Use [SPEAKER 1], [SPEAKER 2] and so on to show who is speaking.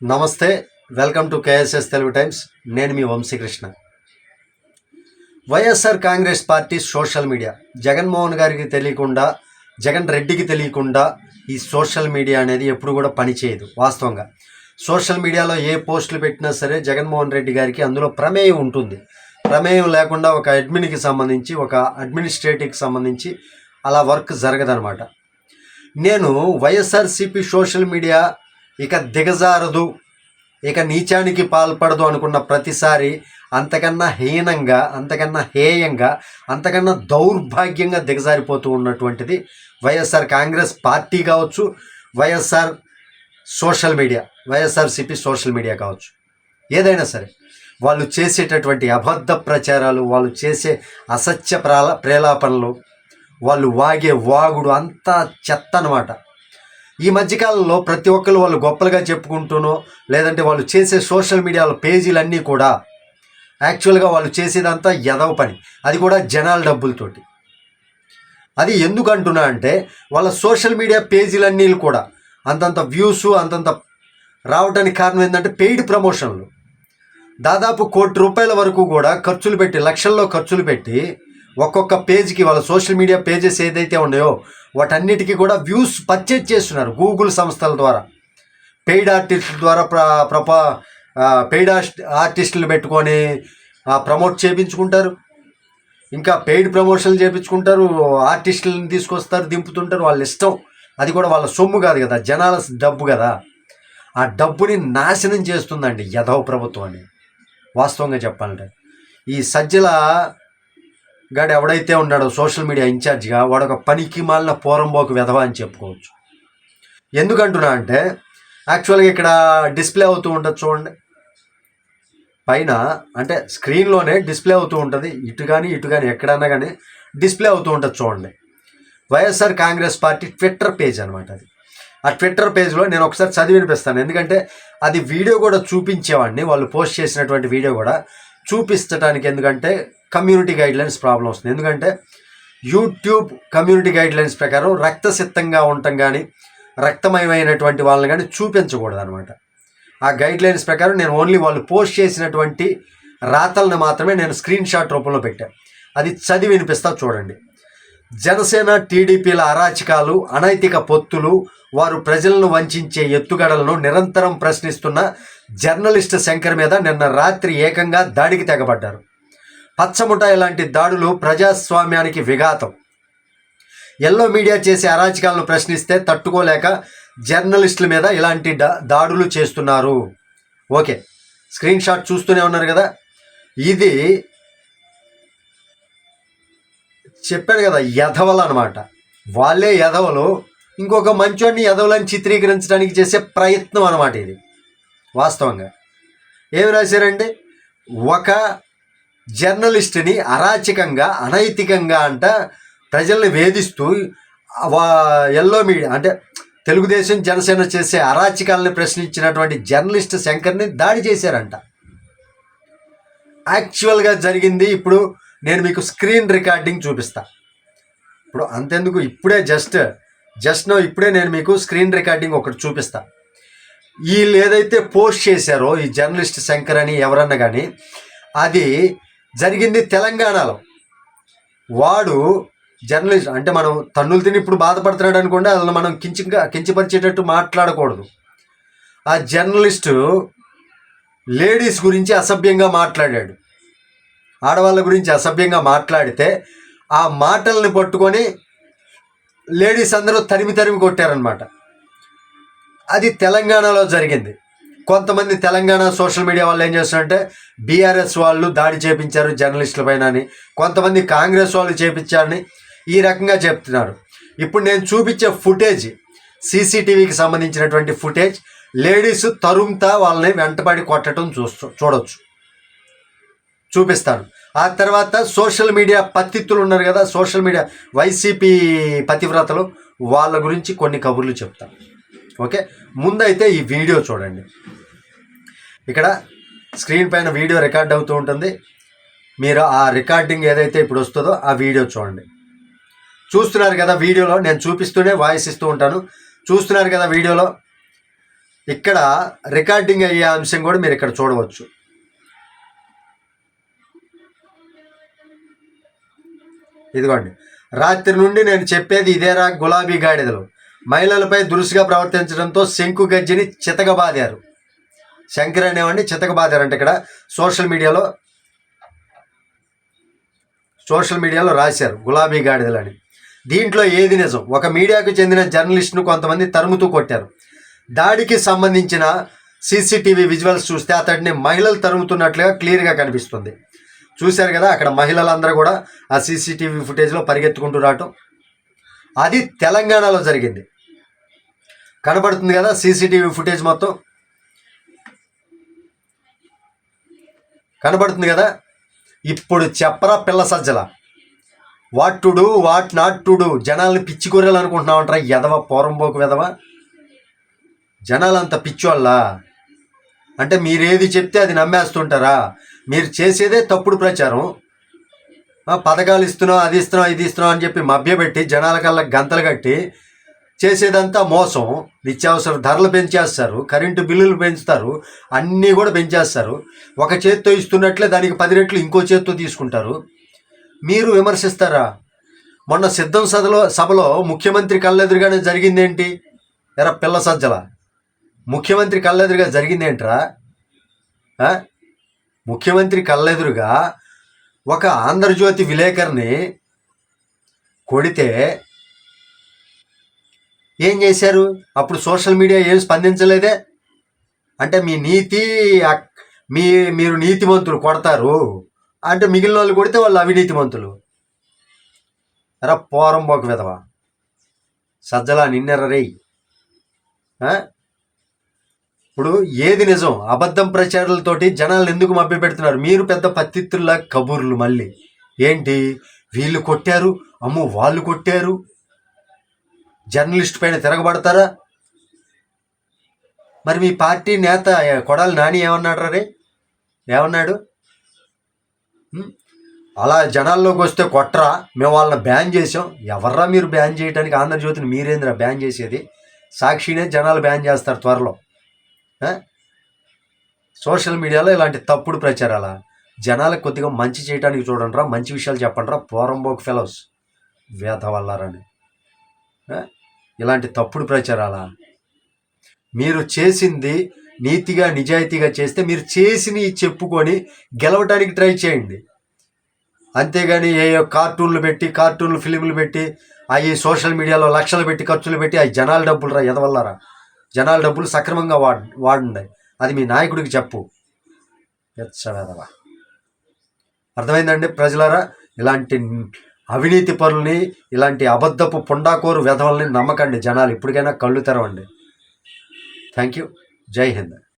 [SPEAKER 1] నమస్తే welcome to KSS Telugu Times. నేను మీ Vamsikrishna. YSR Congress party social media. Jaganmohan గారికి తెలియకుండా జగన్ రెడ్డికి తెలియకుండా ఈ సోషల్ మీడియా అనేది ఎప్పుడు కూడా పనిచేయదు వాస్తవంగా. సోషల్ మీడియాలో ఏ పోస్టులు పెట్టినా సరే జగన్మోహన్ రెడ్డి గారికి అందులో ప్రమేయం ఉంటుంది. ప్రమేయం లేకుండా ఒక అడ్మిన్కి సంబంధించి ఒక అడ్మినిస్ట్రేటివ్కి సంబంధించి అలా వర్క్ జరగదనమాట నేను వైఎస్ఆర్సిపి సోషల్ మీడియా ఇక దిగజారదు. ఇక నీచానికి పాల్పడదు అనుకున్న ప్రతిసారి అంతకన్నా హీనంగా అంతకన్నా హేయంగా అంతకన్నా దౌర్భాగ్యంగా దిగజారిపోతూ ఉన్నటువంటిది వైఎస్ఆర్ కాంగ్రెస్ పార్టీ కావచ్చు YSR social media YSRCP social media కావచ్చు. ఏదైనా సరే వాళ్ళు చేసేటటువంటి అబద్ధ ప్రచారాలు వాళ్ళు చేసే అసత్య ప్రాల ప్రేలాపనలు వాళ్ళు వాగే వాగుడు అంతా చెత్త అనమాట ఈ మధ్యకాలంలో ప్రతి ఒక్కరు వాళ్ళు గొప్పలుగా చెప్పుకుంటూనో లేదంటే వాళ్ళు చేసే సోషల్ మీడియాలో పేజీలన్నీ కూడా యాక్చువల్గా వాళ్ళు చేసేదంతా ఎదవ పని. అది కూడా జనాల డబ్బులతోటి. అది ఎందుకు అంటున్నా అంటే వాళ్ళ సోషల్ మీడియా పేజీలన్నీ కూడా అంతంత వ్యూస్ అంతంత రావడానికి కారణం ఏంటంటే పెయిడ్ ప్రమోషన్లు దాదాపు కోటి రూపాయల వరకు కూడా ఖర్చులు పెట్టి లక్షల్లో ఖర్చులు పెట్టి ఒక్కొక్క పేజ్కి వాళ్ళ సోషల్ మీడియా పేజెస్ ఏదైతే ఉన్నాయో వాటన్నిటికీ కూడా వ్యూస్ పర్చేజ్ చేస్తున్నారు గూగుల్ సంస్థల ద్వారా. పెయిడ్ ఆర్టిస్టుల ద్వారా ప్ర ప్రపా పెయిడ్ ఆర్టిస్టులు పెట్టుకొని ప్రమోట్ చేయించుకుంటారు ఇంకా పెయిడ్ ప్రమోషన్లు చేయించుకుంటారు ఆర్టిస్టులను తీసుకొస్తారు దింపుతుంటారు వాళ్ళ ఇష్టం. అది కూడా వాళ్ళ సొమ్ము కాదు కదా జనాల డబ్బు కదా. ఆ డబ్బుని నాశనం చేస్తుందండి యథవ ప్రభుత్వాన్ని వాస్తవంగా చెప్పాలంటే. ఈ సజ్జల గాడు ఎవడైతే ఉన్నాడో సోషల్ మీడియా ఇన్ఛార్జ్గా వాడు ఒక పనికి మాలిన పోరంబోకు వెధవా అని చెప్పుకోవచ్చు. ఎందుకంటున్నా అంటే యాక్చువల్గా ఇక్కడ డిస్ప్లే అవుతూ ఉంటుంది చూడండి. పైన అంటే స్క్రీన్లోనే డిస్ప్లే అవుతూ ఉంటుంది. ఇటు కానీ ఇటు కానీ ఎక్కడన్నా కానీ డిస్ప్లే అవుతూ ఉంటుంది చూడండి. YSR Congress party Twitter page అనమాట అది. ఆ ట్విట్టర్ పేజ్లో నేను ఒకసారి చదివి వినిపిస్తాను. ఎందుకంటే అది వీడియో కూడా చూపించేవాడిని. వాళ్ళు పోస్ట్ చేసినటువంటి వీడియో కూడా చూపించడానికి ఎందుకంటే కమ్యూనిటీ గైడ్లైన్స్ ప్రాబ్లం వస్తుంది. ఎందుకంటే యూట్యూబ్ కమ్యూనిటీ గైడ్లైన్స్ ప్రకారం రక్తసిద్ధంగా ఉండటం కానీ రక్తమయమైనటువంటి వాళ్ళని కానీ చూపించకూడదు అనమాట ఆ గైడ్లైన్స్ ప్రకారం నేను ఓన్లీ వాళ్ళు పోస్ట్ చేసినటువంటి రాతలను మాత్రమే నేను స్క్రీన్ షాట్ రూపంలో పెట్టాను అది చదివి వినిపిస్తా చూడండి. జనసేన టీడీపీల అరాచకాలు అనైతిక పొత్తులు వారు ప్రజలను వంచే ఎత్తుగడలను నిరంతరం ప్రశ్నిస్తున్న జర్నలిస్ట్ శంకర్ మీద నిన్న రాత్రి ఏకంగా దాడికి తెగబడ్డారు. పచ్చముఠాయి లాంటి దాడులు ప్రజాస్వామ్యానికి విఘాతం. ఎల్లో మీడియా చేసే అరాచకాలను ప్రశ్నిస్తే తట్టుకోలేక జర్నలిస్టుల మీద ఇలాంటి దాడులు చేస్తున్నారు. ఓకే స్క్రీన్ షాట్ చూస్తూనే ఉన్నారు కదా? ఇది చెప్పాను కదా యధవలు అనమాట వాళ్ళే యధవలు. ఇంకొక మంచోడిని యధవలని చిత్రీకరించడానికి చేసే ప్రయత్నం అనమాట ఇది వాస్తవంగా. ఏమి రాశారండి? ఒక జర్నలిస్ట్ని అరాచకంగా అనైతికంగా అంట ప్రజల్ని వేధిస్తూ వా ఎల్లో మీడియా అంటే తెలుగుదేశం జనసేన చేసే అరాచకాలను ప్రశ్నించినటువంటి జర్నలిస్ట్ శంకర్ని దాడి చేశారంట. యాక్చువల్గా జరిగింది ఇప్పుడు నేను మీకు స్క్రీన్ రికార్డింగ్ చూపిస్తా. ఇప్పుడు అంతెందుకు ఇప్పుడే జస్ట్ జస్ట్ నో ఇప్పుడే నేను మీకు స్క్రీన్ రికార్డింగ్ ఒకటి చూపిస్తా. వీళ్ళు ఏదైతే పోస్ట్ చేశారో ఈ జర్నలిస్ట్ శంకర్ అని ఎవరన్నా కానీ అది జరిగింది తెలంగాణలో. వాడు జర్నలిస్ట్ అంటే మనం తన్నులు తిని ఇప్పుడు బాధపడుతున్నాడు అనుకోండి అసలు మనం కించి కించపరిచేటట్టు మాట్లాడకూడదు. ఆ జర్నలిస్టు లేడీస్ గురించి అసభ్యంగా మాట్లాడాడు. ఆడవాళ్ళ గురించి అసభ్యంగా మాట్లాడితే ఆ మాటల్ని పట్టుకొని లేడీస్ అందరూ తరిమి తరిమి కొట్టారనమాట అది తెలంగాణలో జరిగింది. కొంతమంది తెలంగాణ సోషల్ మీడియా వాళ్ళు ఏం చేస్తున్నారంటే బీఆర్ఎస్ వాళ్ళు దాడి చేపించారు జర్నలిస్టుల పైన అని కొంతమంది కాంగ్రెస్ వాళ్ళు చేపించారని ఈ రకంగా చెప్తున్నారు. ఇప్పుడు నేను చూపించే ఫుటేజ్ సీసీటీవీకి సంబంధించినటువంటి ఫుటేజ్ లేడీస్ తరుముతా వాళ్ళని వెంటబడి కొట్టడం చూస్తూ చూడొచ్చు. చూపిస్తాను. ఆ తర్వాత సోషల్ మీడియా పత్తిత్తులు ఉన్నారు కదా సోషల్ మీడియా వైసీపీ పతివ్రతలు వాళ్ళ గురించి కొన్ని కబుర్లు చెప్తాను. ఓకే? ముందైతే ఈ వీడియో చూడండి. ఇక్కడ స్క్రీన్ పైన వీడియో రికార్డ్ అవుతూ ఉంటుంది. మీరు ఆ రికార్డింగ్ ఏదైతే ఇప్పుడు వస్తుందో ఆ వీడియో చూడండి. చూస్తున్నారు కదా వీడియోలో నేను చూపిస్తూనే వాయిస్ ఇస్తూ ఉంటాను. చూస్తున్నారు కదా వీడియోలో ఇక్కడ రికార్డింగ్ అయ్యే అంశం కూడా మీరు ఇక్కడ చూడవచ్చు. ఇదిగోండి. రాత్రి నుండి నేను చెప్పేది ఇదేరా గులాబీ గాడిదలు. మహిళలపై దురుసుగా ప్రవర్తించడంతో శంకు గజ్జిని చితకబాదారు. శంకర్ అనేవాడిని చితకబాదారు అంటే ఇక్కడ. సోషల్ మీడియాలో సోషల్ మీడియాలో రాశారు గులాబీ గాడిదలని దీంట్లో ఏది నిజం? ఒక మీడియాకు చెందిన జర్నలిస్ట్ను కొంతమంది తరుముతూ కొట్టారు. దాడికి సంబంధించిన సీసీటీవీ విజువల్స్ చూస్తే అతడిని మహిళలు తరుముతున్నట్లుగా క్లియర్గా కనిపిస్తుంది. చూశారు కదా అక్కడ మహిళలందరూ కూడా ఆ సీసీటీవీ ఫుటేజ్లో పరిగెత్తుకుంటూ రావటం. అది తెలంగాణలో జరిగింది. కనబడుతుంది కదా సీసీటీవీ ఫుటేజ్ మొత్తం? కనబడుతుంది కదా? ఇప్పుడు చెప్పరా పిల్ల Sajjala. What to do what not to do జనాల్ని పిచ్చి కూరలు అనుకుంటున్నామంటారా ఎదవ పోరంబోకు వెదవ? జనాలంత పిచ్చోళ్ళ? అంటే మీరేది చెప్తే అది నమ్మేస్తుంటారా? మీరు చేసేదే తప్పుడు ప్రచారం. పథకాలు ఇస్తున్నాం అది ఇస్తున్నాం ఇది ఇస్తున్నాం అని చెప్పి మభ్యపెట్టి జనాల కల్లా గంతలు కట్టి చేసేదంతా మోసం. నిత్యావసర ధరలు పెంచేస్తారు కరెంటు బిల్లులు పెంచుతారు అన్నీ కూడా పెంచేస్తారు. ఒక చేత్తో ఇస్తున్నట్లే దానికి పది రెట్లు ఇంకో చేత్తో తీసుకుంటారు. మీరు విమర్శిస్తారా? మొన్న సిద్ధం సభలో సభలో ముఖ్యమంత్రి కళ్ళెదురుగానే జరిగిందేంటి? ఎరా పిల్ల సజ్జల. ముఖ్యమంత్రి కళ్ళెదురుగా జరిగిందేంట్రా? ముఖ్యమంత్రి కళ్ళెదురుగా ఒక ఆంధ్రజ్యోతి విలేకరిని కొడితే ఏం చేశారు? అప్పుడు సోషల్ మీడియా ఏం స్పందించలేదే? అంటే మీ నీతి మీ మీరు నీతిమంతులు కొడతారు. అంటే మిగిలిన వాళ్ళు కొడితే వాళ్ళు అవినీతిమంతులు. పోరం పోరంబోకు విధవా. సజ్జలా నిన్నెర రేయ్. ఇప్పుడు ఏది నిజం? అబద్ధం ప్రచారాలతోటి జనాలు ఎందుకు మభ్య పెడుతున్నారు మీరు పెద్ద పత్తిత్తుల్లా కబుర్లు మళ్ళీ. ఏంటి? వీళ్ళు కొట్టారు? అమ్ము వాళ్ళు కొట్టారు? జర్నలిస్ట్ పైన తిరగబడతారా? మరి మీ పార్టీ నేత కొడాలి నాని ఏమన్నాడు రే ఏమన్నాడు? అలా జనాల్లోకి వస్తే కొట్టరా మేము వాళ్ళని బ్యాన్ చేసాం ఎవర్రా మీరు బ్యాన్ చేయడానికి ఆంధ్రజ్యోతిని మీరేంద్రా బ్యాన్ చేసేది? సాక్షినే జనాలు బ్యాన్ చేస్తారు త్వరలో. సోషల్ మీడియాలో ఇలాంటి తప్పుడు ప్రచారాల? జనాలకు కొద్దిగా మంచి చేయడానికి చూడండిరా మంచి విషయాలు చెప్పండిరా పోరంబోక్ ఫెలోస్ వేత వల్లారని ఇలాంటి తప్పుడు ప్రచారాలా? మీరు చేసింది నీతిగా నిజాయితీగా చేస్తే మీరు చేసినవి చెప్పుకొని గెలవడానికి ట్రై చేయండి. అంతేగాని ఏ కార్టూన్లు పెట్టి కార్టూన్లు ఫిలింలు పెట్టి అవి సోషల్ మీడియాలో లక్షలు పెట్టి ఖర్చులు పెట్టి అవి జనాల డబ్బులు రా ఎదవల్లరా? జనాల డబ్బులు సక్రమంగా వాడ్ వాడండి అది మీ నాయకుడికి చెప్పు. ఎచ్చవేదవా అర్థమైందండి ప్రజలారా? ఇలాంటి అవినీతి పరుల్ని ఇలాంటి అబద్ధపు పుండాకోరు వెధవల్ని నమ్మకండి జనాలు. ఇప్పటికైనా కళ్ళు తెరవండి. Thank you. జై హింద్.